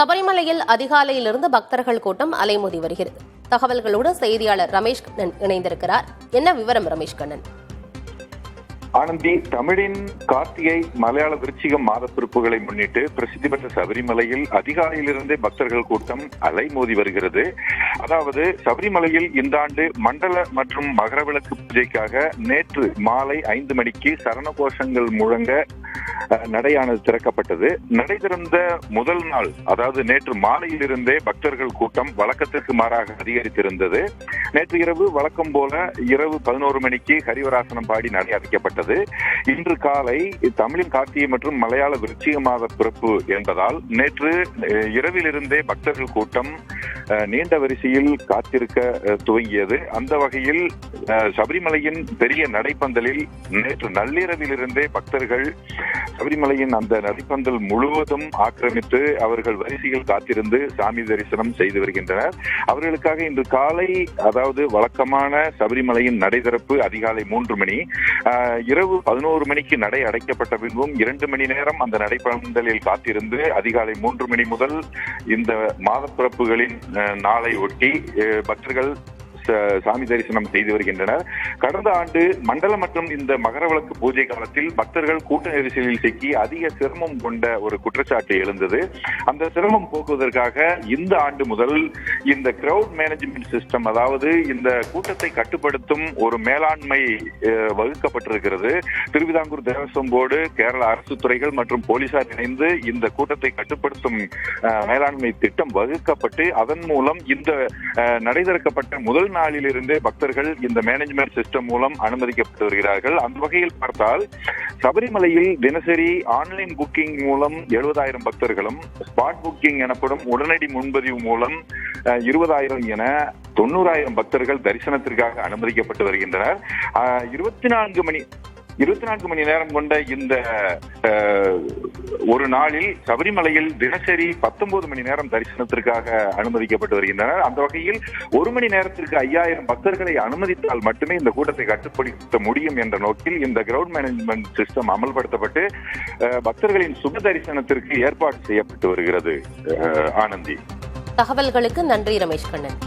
சபரிமலையில் அதிகாலையிலிருந்து பக்தர்கள் கூட்டம் அலைமோதி வருகிறது. தகவல்களோடு செய்தியாளர் ரமேஷ் கண்ணன் இணைந்திருக்கிறார். என்ன விவரம் ரமேஷ் கண்ணன்? ஆனந்தி தமிழின் கார்த்திகை மலையாள விருச்சிகம் மாத பிறப்புகளை முன்னிட்டு பிரசித்தி பெற்ற சபரிமலையில் அதிகாலையிலிருந்தே பக்தர்கள் கூட்டம் அலைமோதி வருகிறது. அதாவது சபரிமலையில் இந்த ஆண்டு மண்டல மற்றும் மகரவிளக்கு பூஜைக்காக நேற்று மாலை ஐந்து மணிக்கு சரண கோஷங்கள் முழங்க நடையானது திறக்கப்பட்டது. நடை திறந்த முதல் நாள் அதாவது நேற்று மாலையிலிருந்தே பக்தர்கள் கூட்டம் வழக்கத்திற்கு மாறாக அதிகரித்திருந்தது. நேற்று இரவு வழக்கம் போல இரவு பதினோரு மணிக்கு ஹரிவராசனம் பாடி நடை அறிக்கப்பட்டது இன்று காலை தமிழின் கார்த்திகை மற்றும் மலையாள விருச்சிக மாத பிறப்பு என்பதால் நேற்று இரவிலிருந்தே பக்தர்கள் கூட்டம் நீண்ட வரிசையில் காத்திருக்க துவங்கியது. அந்த வகையில் சபரிமலையின் பெரிய நடைப்பந்தலில் நேற்று நள்ளிரவிலிருந்தே பக்தர்கள் சபரிமலையின் அந்த நடைப்பந்தல் முழுவதும் ஆக்கிரமித்து அவர்கள் வரிசையில் காத்திருந்து சாமி தரிசனம் செய்து வருகின்றனர். அவர்களுக்காக இன்று காலை அதாவது வழக்கமான சபரிமலையின் நடை திறப்பு அதிகாலை மூன்று மணி இரவு பதினோரு மணிக்கு நடை அடைக்கப்பட்ட பின்பும் இரண்டு மணி நேரம் அந்த நடைப்பந்தலில் காத்திருந்து அதிகாலை மூன்று மணி முதல் இந்த மாதப்பிறப்புகளின் நாளை ஒட்டி பக்தர்கள் சாமி தரிசனம் செய்து வருகின்றனர். கடந்த ஆண்டு மண்டல மற்றும் இந்த மகரவிளக்கு பூஜை காலத்தில் பக்தர்கள் கூட்ட நெரிசலில் சிக்கி அதிக சிரமம் கொண்ட ஒரு குற்றச்சாட்டு எழுந்தது. அந்த சிரமம் போக்குவதற்காக இந்த ஆண்டு முதல் இந்த கிரவுட் மேனேஜ்மெண்ட் சிஸ்டம் அதாவது இந்த கூட்டத்தை கட்டுப்படுத்தும் ஒரு மேலாண்மை வகுக்கப்பட்டிருக்கிறது. திருவிதாங்கூர் தேவஸ்வம் போர்டு கேரள அரசு துறைகள் மற்றும் போலீசார் இணைந்து இந்த கூட்டத்தை கட்டுப்படுத்தும் மேலாண்மை திட்டம் வகுக்கப்பட்டு அதன் மூலம் இந்த நடைதிறக்கப்பட்ட முதல் நாள் நாளிலிருந்தே பக்தர்கள் இந்த மேனேஜ்மெண்ட் சிஸ்டம் மூலம் அனுமதிக்கப்பட்டு வருகிறார்கள். அந்த வகையில் பார்த்தால் சபரிமலையில் தினசரி ஆன்லைன் புக்கிங் மூலம் எழுபதாயிரம் பக்தர்களும் ஸ்பாட் புக்கிங் எனப்படும் உடனடி முன்பதிவு மூலம் இருபதாயிரம் என தொண்ணூறாயிரம் பக்தர்கள் தரிசனத்திற்காக அனுமதிக்கப்பட்டு வருகின்றனர். இருபத்தி நான்கு மணி இருபத்தி நான்கு மணி நேரம் கொண்ட இந்த ஒரு நாளில் சபரிமலையில் தினசரி பத்தொன்பது மணி நேரம் தரிசனத்திற்காக அனுமதிக்கப்பட்டு வருகின்றனர். அந்த வகையில் ஒரு மணி நேரத்திற்கு ஐயாயிரம் பக்தர்களை அனுமதித்தால் மட்டுமே இந்த கூட்டத்தை கட்டுப்படுத்த முடியும் என்ற நோக்கில் இந்த கிரவுண்ட் மேனேஜ்மெண்ட் சிஸ்டம் அமல்படுத்தப்பட்டு அஹ், பக்தர்களின் சுப தரிசனத்திற்கு ஏற்பாடு செய்யப்பட்டு வருகிறது அஹ், ஆனந்தி. தகவல்களுக்கு நன்றி ரமேஷ் கண்ணன்.